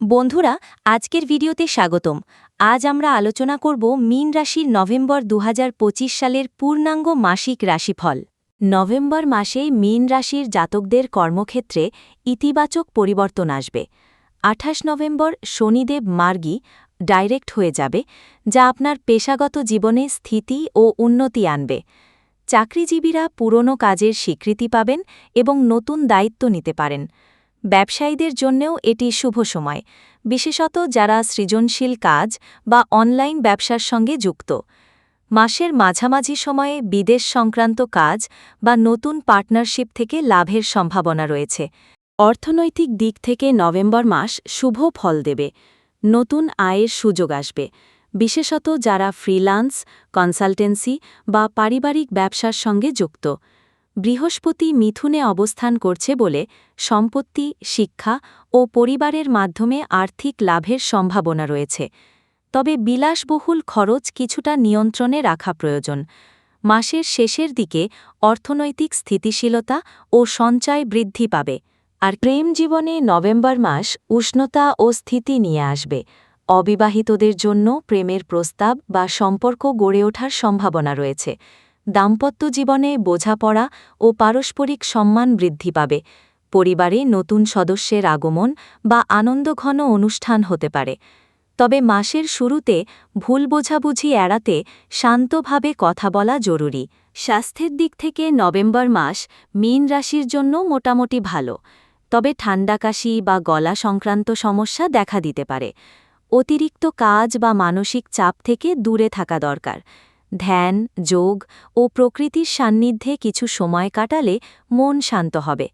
বন্ধুরা, আজকের ভিডিওতে স্বাগতম। আজ আমরা আলোচনা করব মীন রাশির নভেম্বর দু হাজার পঁচিশ সালের পূর্ণাঙ্গ মাসিক রাশিফল। নভেম্বর মাসে মীন রাশির জাতকদের কর্মক্ষেত্রে ইতিবাচক পরিবর্তন আসবে। আঠাশ নভেম্বর শনিদেব মার্গী ডাইরেক্ট হয়ে যাবে, যা আপনার পেশাগত জীবনে স্থিতি ও উন্নতি আনবে। চাকরিজীবীরা পুরনো কাজের স্বীকৃতি পাবেন এবং নতুন দায়িত্ব নিতে পারেন। ব্যবসায়ীদের জন্যেও এটি শুভ সময়, বিশেষত যারা সৃজনশীল কাজ বা অনলাইন ব্যবসার সঙ্গে যুক্ত। মাসের মাঝামাঝি সময়ে বিদেশ সংক্রান্ত কাজ বা নতুন পার্টনারশিপ থেকে লাভের সম্ভাবনা রয়েছে। অর্থনৈতিক দিক থেকে নভেম্বর মাস শুভ ফল দেবে, নতুন আয়ের সুযোগ আসবে, বিশেষত যারা ফ্রিল্যান্স, কনসালটেন্সি বা পারিবারিক ব্যবসার সঙ্গে যুক্ত। বৃহস্পতি মিথুনে অবস্থান করছে বলে সম্পত্তি, শিক্ষা ও পরিবারের মাধ্যমে আর্থিক লাভের সম্ভাবনা রয়েছে। তবে বিলাসবহুল খরচ কিছুটা নিয়ন্ত্রণে রাখা প্রয়োজন। মাসের শেষের দিকে অর্থনৈতিক স্থিতিশীলতা ও সঞ্চয় বৃদ্ধি পাবে আর প্রেম জীবনে নভেম্বর মাস উষ্ণতা ও স্থিতি নিয়ে আসবে। অবিবাহিতদের জন্য প্রেমের প্রস্তাব বা সম্পর্ক গড়ে ওঠার সম্ভাবনা রয়েছে। দাম্পত্য জীবনে বোঝাপড়া ও পারস্পরিক সম্মান বৃদ্ধি পাবে। পরিবারে নতুন সদস্যের আগমন বা আনন্দঘন অনুষ্ঠান হতে পারে। তবে মাসের শুরুতে ভুল বোঝাবুঝি এড়াতে শান্তভাবে কথা বলা জরুরি। স্বাস্থ্যের দিক থেকে নভেম্বর মাস মীন রাশির জন্য মোটামুটি ভালো। তবে ঠান্ডা কাশি বা গলা সংক্রান্ত সমস্যা দেখা দিতে পারে। অতিরিক্ত কাজ বা মানসিক চাপ থেকে দূরে থাকা দরকার। ধ্যান যোগ ও প্রকৃতির সান্নিধ্যে কিছু সময় কাটালে মন শান্ত হবে।